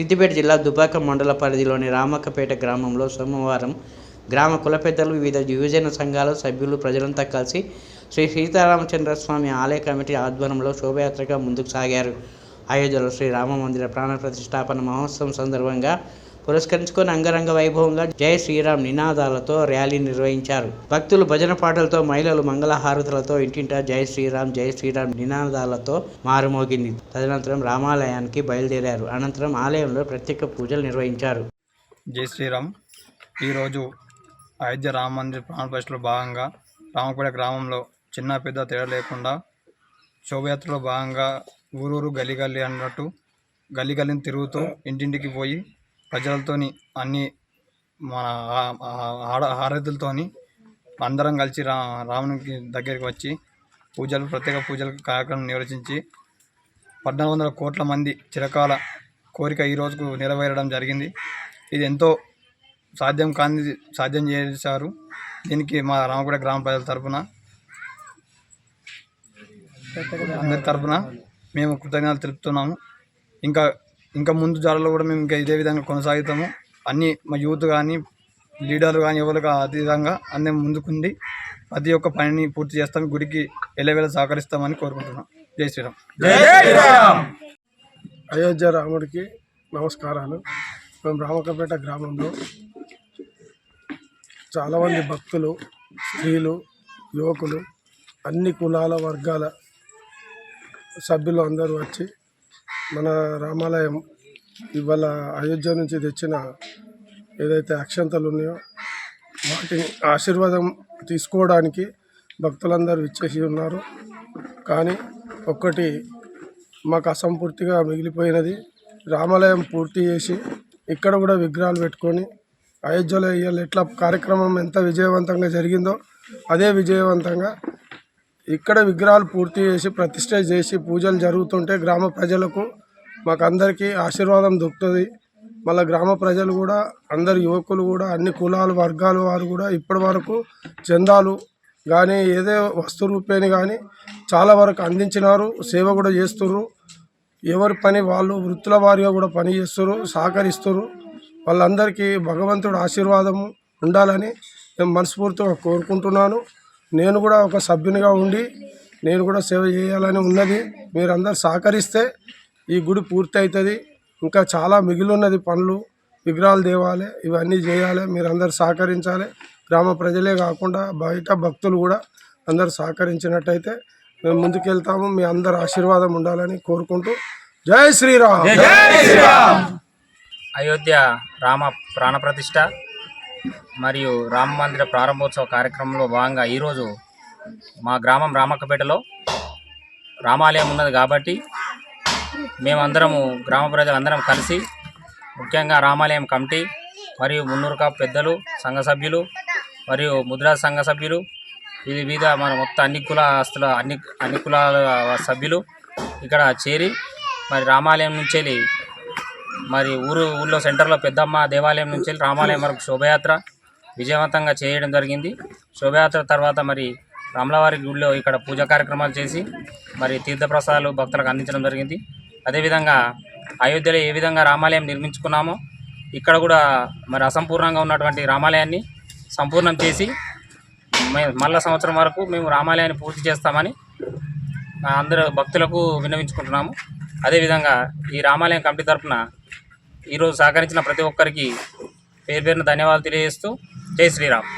సిద్దిపేట జిల్లా దుబాక మండల పరిధిలోని రామక్కపేట గ్రామంలో సోమవారం గ్రామ కులపెద్దలు వివిధ యువజన సంఘాల సభ్యులు ప్రజలంతా కలిసి శ్రీ సీతారామచంద్ర స్వామి ఆలయ కమిటీ ఆధ్వర్యంలో శోభయాత్రగా ముందుకు సాగారు. అయోధ్యలో శ్రీ రామ మందిర ప్రాణ ప్రతిష్టాపన మహోత్సవం సందర్భంగా పురస్కరించుకొని అంగరంగ వైభవంగా జై శ్రీరామ్ నినాదాలతో ర్యాలీ నిర్వహించారు. భక్తులు భజన పాటలతో మహిళలు మంగళహారతులతో ఇంటింటా జై శ్రీరామ్ జై శ్రీరామ్ నినాదాలతో మారుమోగింది. తదనంతరం రామాలయానికి బయలుదేరారు. అనంతరం ఆలయంలో ప్రత్యేక పూజలు నిర్వహించారు. జై శ్రీరామ్. ఈరోజు అయోధ్య రామ మందిర్ ప్రాణప్రతిష్టలో భాగంగా రామపేట గ్రామంలో చిన్న పెద్ద తేడా లేకుండా శోభయాత్రలో భాగంగా ఊరూరు గల్లీ గల్లీ అన్నట్టు గల్లీ గల్లీని తిరుగుతూ ఇంటింటికి పోయి ప్రజలతోని అన్ని మన ఆడ హారతులతోని అందరం కలిసి రా రామునికి దగ్గరికి వచ్చి పూజలు ప్రత్యేక పూజలు కార్యక్రమం నిర్వహించి పద్నాలుగు వందల కోట్ల మంది చిరకాల కోరిక ఈ రోజుకు నెరవేరడం జరిగింది. ఇది ఎంతో సాధ్యం కాని సాధ్యం చేశారు. దీనికి మా రామగూడ గ్రామ ప్రజల తరపున అందరి తరఫున మేము కృతజ్ఞతలు తెలుపుతున్నాము. ఇంకా ఇంకా ముందు జాలలో కూడా మేము ఇంకా ఇదే విధంగా కొనసాగుతాము. అన్ని మా యూత్ కానీ లీడర్లు కానీ ఎవరు అతీతంగా అన్ని ముందుకుండి ప్రతి ఒక్క పనిని పూర్తి చేస్తాం గుడికి ఎల్లవేళ సహకరిస్తామని కోరుకుంటున్నాం. జై శ్రీరామ్. అయోధ్య రాముడికి నమస్కారాలు. మేము రామకపేట గ్రామంలో చాలామంది భక్తులు స్త్రీలు యువకులు అన్ని కులాల వర్గాల సభ్యులు అందరూ వచ్చి మన రామాలయం ఇవాళ అయోధ్య నుంచి తెచ్చిన ఏదైతే అక్షంతలు ఉన్నాయో వాటిని ఆశీర్వాదం తీసుకోవడానికి భక్తులందరూ ఇచ్చేసి ఉన్నారు. కానీ ఒక్కటి మాకు అసంపూర్తిగా మిగిలిపోయినది రామాలయం పూర్తి చేసి ఇక్కడ కూడా విగ్రహాలు పెట్టుకొని అయోధ్యలో ఇవాళ ఎట్లా కార్యక్రమం ఎంత విజయవంతంగా జరిగిందో అదే విజయవంతంగా ఇక్కడ విగ్రహాలు పూర్తి చేసి ప్రతిష్ట చేసి పూజలు జరుగుతుంటే గ్రామ ప్రజలకు మాకు అందరికీ ఆశీర్వాదం దొరుకుతుంది. మళ్ళీ గ్రామ ప్రజలు కూడా అందరు యువకులు కూడా అన్ని కులాలు వర్గాల వారు కూడా ఇప్పటి వరకు చందాలు కానీ ఏదే వస్తు రూపేణి కానీ చాలా వరకు అందించినారు సేవ కూడా చేస్తున్నారు ఎవరి పని వాళ్ళు వృత్తుల వారిగా కూడా పని చేస్తున్నారు సహకరిస్తున్నారు వాళ్ళందరికీ భగవంతుడు ఆశీర్వాదము ఉండాలని నేను మనస్ఫూర్తిగా కోరుకుంటున్నాను. నేను కూడా ఒక సభ్యునిగా ఉండి నేను కూడా సేవ చేయాలని ఉన్నది. మీరందరూ సహకరిస్తే ఈ గుడి పూర్తి అవుతుంది ఇంకా చాలా మిగిలి ఉన్నది పనులు విగ్రహాలు తేవాలి ఇవన్నీ చేయాలి. మీరందరూ సహకరించాలి. గ్రామ ప్రజలే కాకుండా బయట భక్తులు కూడా అందరూ సహకరించినట్టయితే మేము ముందుకెళ్తాము. మీ అందరి ఆశీర్వాదం ఉండాలని కోరుకుంటూ జై శ్రీరామ్! అయోధ్య రామ ప్రాణప్రతిష్ఠ మరియు రామ మందిర ప్రారంభోత్సవ కార్యక్రమంలో భాగంగా ఈరోజు మా గ్రామం రామక్కపేటలో రామాలయం ఉన్నది కాబట్టి మేమందరము గ్రామ ప్రజలందరం కలిసి ముఖ్యంగా రామాలయం కమిటీ మరియు మున్నూరు కాపు పెద్దలు సంఘ సభ్యులు మరియు ముద్రా సంఘ సభ్యులు ఇది మీద మన మొత్తం అన్ని కులాస్తుల అన్ని అన్ని కులాల సభ్యులు ఇక్కడ చేరి మరి రామాలయం నుంచి వెళ్ళి మరి ఊరు ఊళ్ళో సెంటర్లో పెద్దమ్మ దేవాలయం నుంచి వెళ్ళి రామాలయం వరకు శోభయాత్ర విజయవంతంగా చేయడం జరిగింది. శోభయాత్ర తర్వాత మరి రామలవారి గుడిలో ఇక్కడ పూజా కార్యక్రమాలు చేసి మరి తీర్థప్రసాదాలు భక్తులకు అందించడం జరిగింది. అదేవిధంగా అయోధ్యలో ఏ విధంగా రామాలయం నిర్మించుకున్నామో ఇక్కడ కూడా మరి అసంపూర్ణంగా ఉన్నటువంటి రామాలయాన్ని సంపూర్ణం చేసి మే- మళ్ళా సంవత్సరం వరకు మేము రామాలయాన్ని పూర్తి చేస్తామని అందరూ భక్తులకు విన్నవించుకుంటున్నాము. అదేవిధంగా ఈ రామాలయం కమిటీ తరఫున ఈరోజు సహకరించిన ప్రతి ఒక్కరికి పేరు పేరున ధన్యవాదాలు తెలియజేస్తూ జై శ్రీరామ్.